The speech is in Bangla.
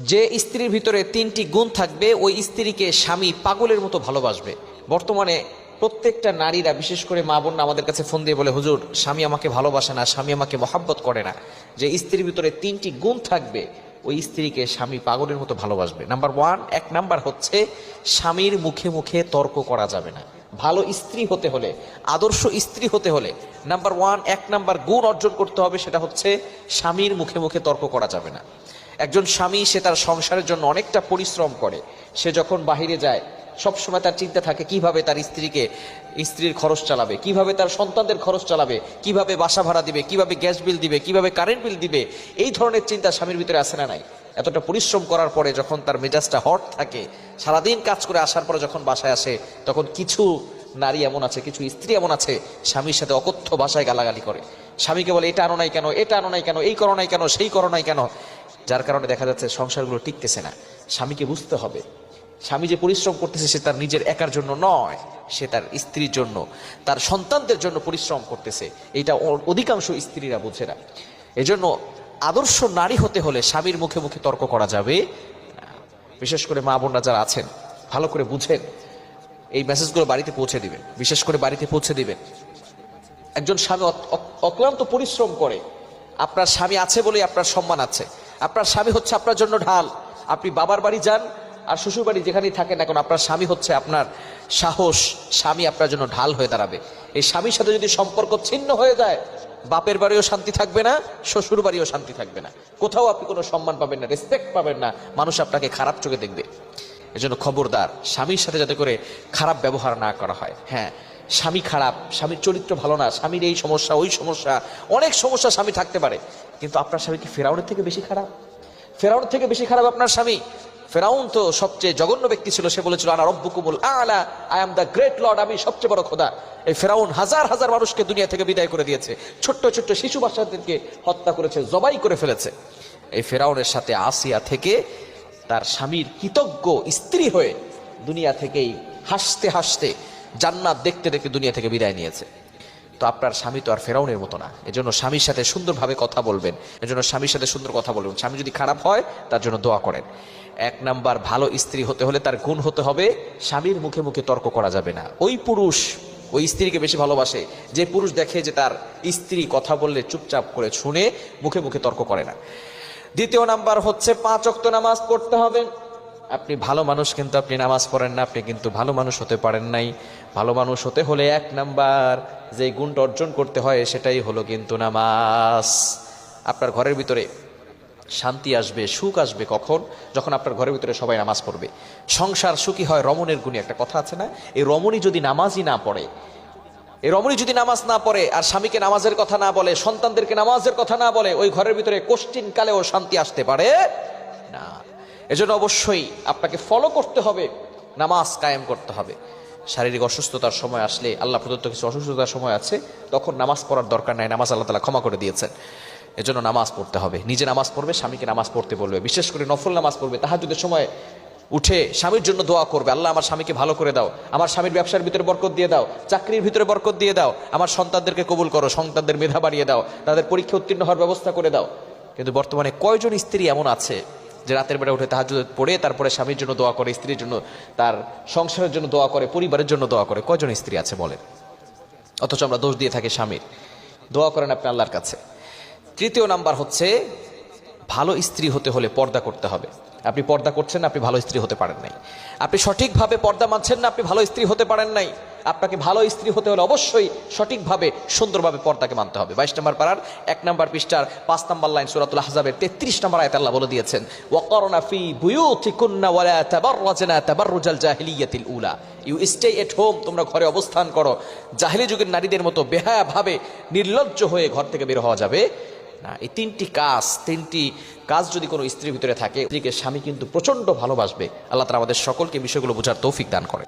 যে স্ত্রীর ভিতরে তিনটি গুণ থাকবে, ওই স্ত্রীকে স্বামী পাগলের মতো ভালোবাসবে। বর্তমানে প্রত্যেকটা নারীরা, বিশেষ করে মা বোন আমাদের কাছে ফোন দিয়ে বলে, হুজুর, স্বামী আমাকে ভালোবাসে না, স্বামী আমাকে মহাব্বত করে না। যে স্ত্রীর ভিতরে তিনটি গুণ থাকবে, ওই স্ত্রীকে স্বামী পাগলের মতো ভালোবাসবে। নাম্বার ওয়ান, এক নাম্বার হচ্ছে, স্বামীর মুখে মুখে তর্ক করা যাবে না। ভালো স্ত্রী হতে হলে, আদর্শ স্ত্রী হতে হলে, নাম্বার ওয়ান, এক নাম্বার গুণ অর্জন করতে হবে, সেটা হচ্ছে, স্বামীর মুখে মুখে তর্ক করা যাবে না। একজন স্বামী, সে তার সংসারের জন্য অনেকটা পরিশ্রম করে। সে যখন বাহিরে যায়, সবসময় তার চিন্তা থাকে, কীভাবে তার স্ত্রীকে, স্ত্রীর খরচ চালাবে? কীভাবে তার সন্তানদের খরচ চালাবে? কীভাবে বাসা ভাড়া দিবে? কীভাবে গ্যাস বিল দিবে? কীভাবে কারেন্ট বিল দিবে? এই ধরনের চিন্তা স্বামীর ভিতরে আসে না নাই। এতটা পরিশ্রম করার পরে যখন তার মেজাজটা হট থাকে, সারাদিন কাজ করে আসার পরে যখন বাসায় আসে, তখন কিছু নারী এমন আছে, কিছু স্ত্রী এমন আছে, স্বামীর সাথে অকথ্য ভাষায় গালাগালি করে। স্বামীকে বলে, এটা আনো নাই কেন? এটা আনো নাই কেন? এই করো নাই কেন? সেই করো নাই কেন? যার কারণে দেখা যাচ্ছে সংসারগুলো টিকতেছে না। স্বামীকে বুঝতে হবে। স্বামী যে পরিশ্রম করতেছে সে তার নিজের একার জন্য নয়, সে তার স্ত্রীর জন্য। তার সন্তানদের জন্য পরিশ্রম করতেছে। এটা অধিকাংশ স্ত্রীরা বুঝে না। এজন্য আদর্শ নারী হতে হলে স্বামীর মুখে মুখে তর্ক করা যাবে বিশেষ করে মা বোনরা যারা আছেন, ভালো করে বুঝেন। এই মেসেজগুলো বাড়িতে পৌঁছে দিবেন। বিশেষ করে বাড়িতে পৌঁছে দিবেন। একজন স্বামী অক্লান্ত পরিশ্রম করে। আপনার স্বামী আছে বলেই আপনার সম্মান আছে। আপনার স্বামী হচ্ছে আপনার জন্য ঢাল। আপনি বাবার বাড়ি যান আর শ্বশুর বাড়ি যেখানেই থাকেন এখন আপনার স্বামী হচ্ছে আপনার সাহস। স্বামী আপনার জন্য ঢাল হয়ে দাঁড়াবে। এই স্বামীর সাথে যদি সম্পর্ক ছিন্ন হয়ে যায়, বাপের বাড়িও শান্তি থাকবে না, শ্বশুর বাড়িও শান্তি থাকবে না। কোথাও আপনি কোনো সম্মান পাবেন না রেসপেক্ট পাবেন না, মানুষ আপনাকে খারাপ চোখে দেখবে। এজন্য খবরদার, স্বামীর সাথে যাতে করে খারাপ ব্যবহার না করা হয়। হ্যাঁ স্বামী খারাপ, স্বামীর চরিত্র ভালো না, স্বামীর এই সমস্যা, ওই সমস্যা, অনেক সমস্যা স্বামী থাকতে পারে। কিন্তু আপনার স্বামী কি ফেরাউনের থেকে বেশি খারাপ? ফেরাউন থেকে বেশি খারাপ আপনার স্বামী? ফেরাউন তো সবচেয়ে জঘন্য ব্যক্তি ছিল, সে বলেছিল, আনা রব্বুকুমুল আলা, I am the great lord, আমি সবচেয়ে বড় খোদা। এই ফেরাউন হাজার হাজার মানুষকে দুনিয়া থেকে বিদায় করে দিয়েছে। ছোট্ট ছোট্ট শিশু বাচ্চাদেরকে হত্যা করেছে, জবাই করে ফেলেছে। এই ফেরাউনের সাথে আসিয়া থেকে তার স্বামীর কৃতজ্ঞ স্ত্রী হয়ে দুনিয়া থেকেই হাসতে হাসতে জান্নাত দেখতে দেখতে দুনিয়া থেকে বিদায় নিয়েছে। তো আপনার স্বামী তো আর ফেরাউনের মতো না। এজন্য স্বামীর সাথে সুন্দরভাবে কথা বলবেন। এজন্য স্বামীর সাথে সুন্দর কথা বলবেন। স্বামী যদি খারাপ হয়, তার জন্য দোয়া করেন। এক নাম্বার, ভালো স্ত্রী হতে হলে তার গুণ হতে হবে। স্বামীর মুখে মুখে তর্ক করা যাবে না। ওই পুরুষ, ওই স্ত্রীকে বেশি ভালোবাসে। যে পুরুষ দেখে যে তার স্ত্রী কথা বললে চুপচাপ করে শুনে মুখে মুখে তর্ক করে না। দ্বিতীয় নাম্বার হচ্ছে, পাঁচ অক্ত নামাজ পড়তে হবে। আপনি ভালো মানুষ কিন্তু আপনি নামাজ পড়েন না, আপনি কিন্তু ভালো মানুষ হতে পারেন নাই। ভালো মানুষ হতে হলে এক নাম্বার যে গুণটা অর্জন করতে হয় সেটাই হলো কিন্তু নামাজ। আপনার ঘরের ভিতরে শান্তি আসবে, সুখ আসবে কখন? যখন আপনার ঘরের ভিতরে সবাই নামাজ পড়বে। সংসার সুখী হয় রমণের গুণী, একটা কথা আছে না? এই রমণী যদি নামাজই না পড়ে, এই রমণী যদি নামাজ না পড়ে আর স্বামীকে নামাজের কথা না বলে, সন্তানদেরকে নামাজের কথা না বলে, ওই ঘরের ভিতরে কোশ্চিন কালেও শান্তি আসতে পারে। এজন্য অবশ্যই আপনাকে ফলো করতে হবে, নামাজ কায়েম করতে হবে। শারীরিক অসুস্থতার সময় আসলে আল্লাহ প্রদত্ত কিছু অসুস্থতার সময় আছে, তখন নামাজ পড়ার দরকার নাই, নামাজ আল্লাহ তালা ক্ষমা করে দিয়েছেন। এজন্য নামাজ পড়তে হবে, নিজে নামাজ পড়বে, স্বামীকে নামাজ পড়তে বলবে, বিশেষ করে নফল নামাজ পড়বে তাহাজুদের সময় উঠে স্বামীর জন্য দোয়া করবে, আল্লাহ আমার স্বামীকে ভালো করে দাও, আমার স্বামীর ব্যবসার ভিতরে বরকত দিয়ে দাও, চাকরির ভিতরে বরকত দিয়ে দাও, আমার সন্তানদেরকে কবুল করো, সন্তানদের মেধা বাড়িয়ে দাও, তাদের পরীক্ষা উত্তীর্ণ হওয়ার ব্যবস্থা করে দাও। কিন্তু বর্তমানে কয়জন স্ত্রী এমন আছে যে রাতের বেলা উঠে তাহাজ পড়ে, তারপরে স্বামীর জন্য দোয়া করে, স্ত্রীর জন্য, তার সংসারের জন্য দোয়া করে, পরিবারের জন্য দোয়া করে। কজন স্ত্রী আছে বলেন? অথচ আমরা দোষ দিয়ে থাকি স্বামীর। দোয়া করেন আপনি আল্লাহর কাছে। তৃতীয় নাম্বার হচ্ছে, ভালো স্ত্রী হতে হলে পর্দা করতে হবে। আপনি পর্দা করছেন, আপনি ভালো স্ত্রী হতে পারেন নাই। আপনি সঠিকভাবে পর্দা মানছেন না, আপনি ভালো স্ত্রী হতে পারেন নাই। আপনাকে ভালো স্ত্রী হতে হলে অবশ্যই সঠিকভাবে, সুন্দরভাবে পর্দাকে মানতে হবে। বাইশ নম্বর পাড়ার, এক নম্বর পৃষ্ঠার, পাঁচ নম্বর লাইন সুরাতুল হাজাবের তেত্রিশ নম্বর আয়াত আল্লাহ বলে দিয়েছেন, ওয়াকরনা উলা। ইউ স্টে এট হোম তোমরা ঘরে অবস্থান করো। জাহিলি যুগের নারীদের মতো বেহায়া ভাবে নির্লজ্জ হয়ে ঘর থেকে বের হওয়া যাবে। না। এই তিনটি কাজ তিনটি কাজ যদি কোনো স্ত্রীর ভিতরে থাকে, স্ত্রীকে স্বামী কিন্তু প্রচণ্ড ভালোবাসবে। আল্লাহ তারা আমাদের সকলকে বিষয়গুলো বোঝার তৌফিক দান করে